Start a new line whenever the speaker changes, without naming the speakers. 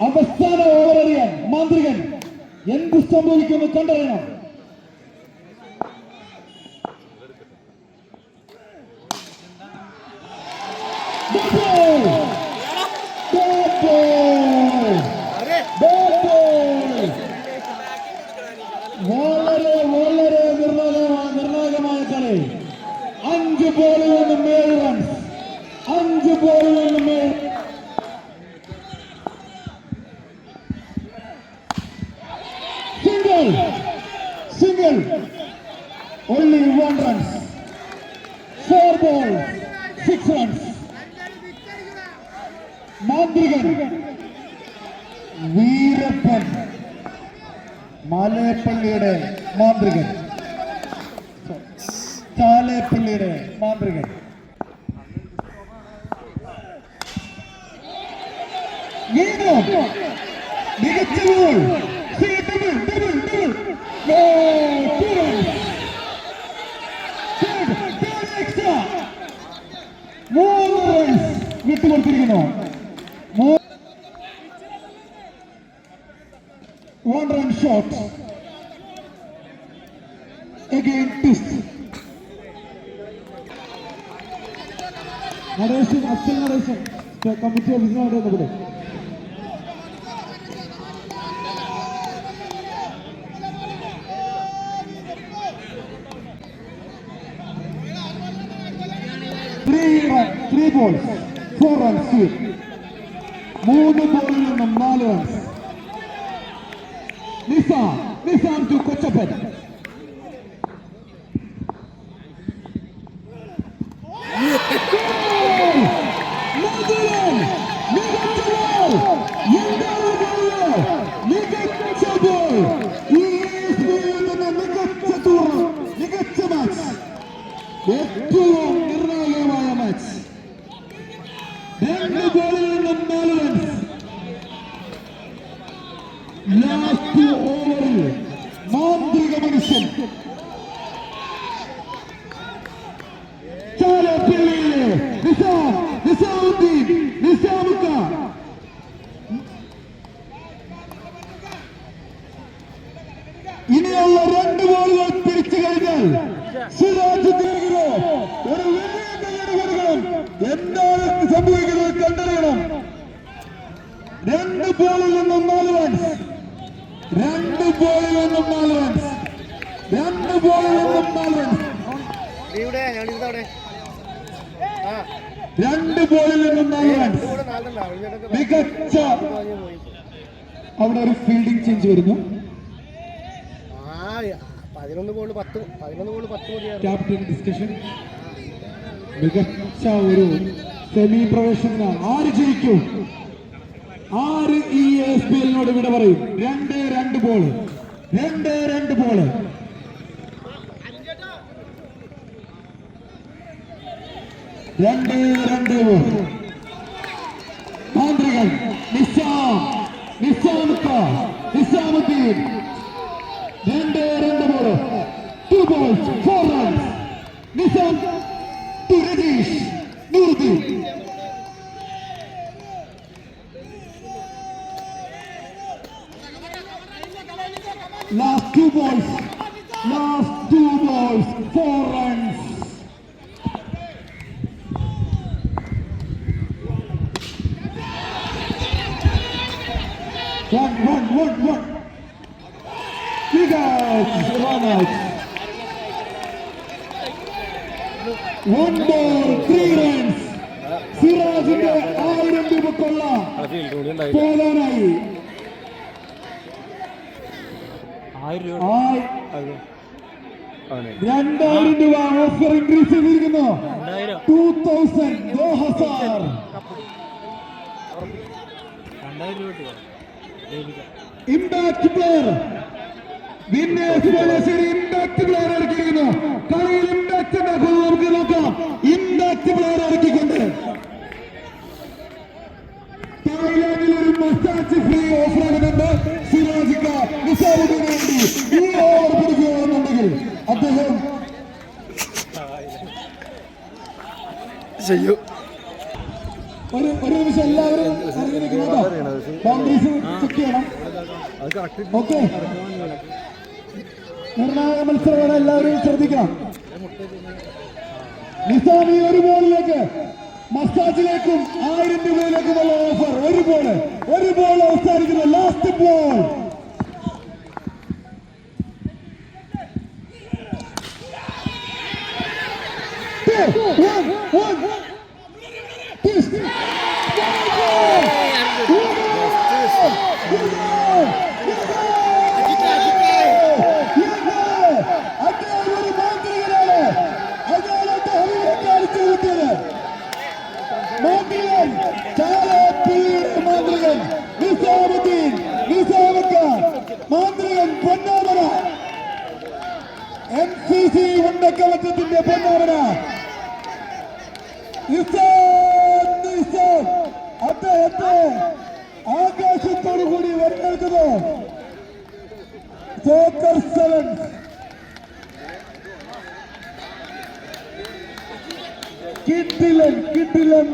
അവസാന ഓവർ എറിയാൻ മാന്ത്രികൻ എന്ത് സംഭവിക്കുമെന്ന് കണ്ടറിയണം Big ball! Bad ball! Bad ball! വളരെ വളരെ നിർണായകമായ നിർണായകമായ കളി അഞ്ച് ബോളിൽ നിന്നും ഏഴ് റൺസ് അഞ്ച് ബോളിൽ നിന്നും ഏഴ് single single only one runs. Four balls six runs. മാന്ത്രികൻ വീരപ്പൻ മാലേപ്പള്ളിയുടെ മാന്ത്രികൻ ചാലേപ്പള്ളിയുടെ മാന്ത്രികൻ വീണ്ടും മികച്ച ഗോൾ മൂന്ന് റൺസ് വിട്ടുകൊടുത്തിരിക്കുന്നു one run shot. Again twist. Natesan അച്ഛൻ നടേശൻ. കമ്മിറ്റി ഓഫീസിനാണ് ഇവിടെ. Three run three balls four runs മൂന്ന് ബോളിൽ നിന്നും നാല് റൺസ് നിസാം നിസാം ടു കൊച്ചപ്പൻ. മികച്ച മാച്ച് ഏറ്റവും ball രണ്ട് ബോളിൽ നിന്നും നാല് റൺസ് ലാസ്റ്റ് ഓവറിൽ മാന്ത്രിക മനുഷ്യൻ ചാലപ്പള്ളിയിലെ നിസാം നിസാമുദ്ദീൻ നിസാമുക്ക ഇനിയുള്ള രണ്ട് ബോളുകൾ പിടിച്ചു കഴിഞ്ഞാൽ സിറാജ് തീർക്കുക ഒരു വലിയ കൊടുക്കണം എന്താണ് സംഭവിക്കുന്നത് കണ്ടറിയണം. രണ്ട് ബോളിൽ നിന്നും നാല് റൺസ് രണ്ട് ബോളിൽ നിന്നും നാല് റൺസ് രണ്ട് ബോളിൽ നിന്നും നാല് റൺസ് രണ്ട് ബോളിൽ നിന്നും നാല് റൺസ് മികച്ച. അവിടെ ഒരു ഫീൽഡിംഗ് ചേഞ്ച് വരുന്നു.
പതിനൊന്ന് ബോൾ പത്ത് പതിനൊന്ന് ബോൾ പത്ത്
ക്യാപ്റ്റൻ ഡിസ്കഷൻ മികച്ച ഒരു സെമി പ്രവേശനത്തിന് ആര് ജയിക്കും? ആര് ഈ എസ് പി എല്ലിനോട് വിട പറയും? രണ്ട് രണ്ട് ബോൾ രണ്ട് രണ്ട് ബോൾ രണ്ട് രണ്ട് ബോൾ മാന്ത്രികൻ നിസ്സാം നിസ്സാമുക്ക നിസ്സാമുദ്ദീൻ രണ്ട് രണ്ട് ball two balls four runs Nizam Last two balls. Last two balls. Four runs. One, one, one, one. You guys run out. One ball, three runs. സിറാജിന്റെ ആയിരം രൂപ കൊള്ള രണ്ടായിരം രൂപ ഓഫർ ഇൻക്രീസ് ചെയ്തിരിക്കുന്നു. Two thousand impact player impact player ഇറക്കിയിരിക്കുന്നു കളിയിൽ impact ഉണ്ടാക്കുന്നത് നമുക്ക് നോക്കാം. ഇമ്പാക്ട് പ്ലെയർ ഇറക്കിക്കൊണ്ട് തായ്ലാൻഡിൽ ഒരു മസാജ് ഫ്രീ ഓഫർ ഈ ഓവർ പിടിക്കുകയാണെന്നുണ്ടെങ്കിൽ അദ്ദേഹം
ചെയ്യൂ.
ഒരു ഒരു നിമിഷം എല്ലാവരും ബൗണ്ടറീസ് ചെക്ക് ചെയ്യണം. ഓക്കെ നിർണായക മത്സരമാണ് എല്ലാവരും ശ്രദ്ധിക്കണം. നിസാമി ഒരു ബോളിലേക്ക് മസാജിലേക്കും ആയിരം രൂപയിലേക്കുമുള്ള ഓഫർ ഒരു ബോൾ ഒരു ബോൾ അവസാനിക്കുന്ന. ലാസ്റ്റ് ബോൾ பொன்னாமரா என்சிசி உண்டக்கவசத்தின் பொன்னாமரா അദ്ദേഹത്തെ ആകാശത്തോടു കൂടി വരവേൽക്കുന്നു ജോക്കർ സെവൻ കിട്ടിലൻ കിട്ടിലൻ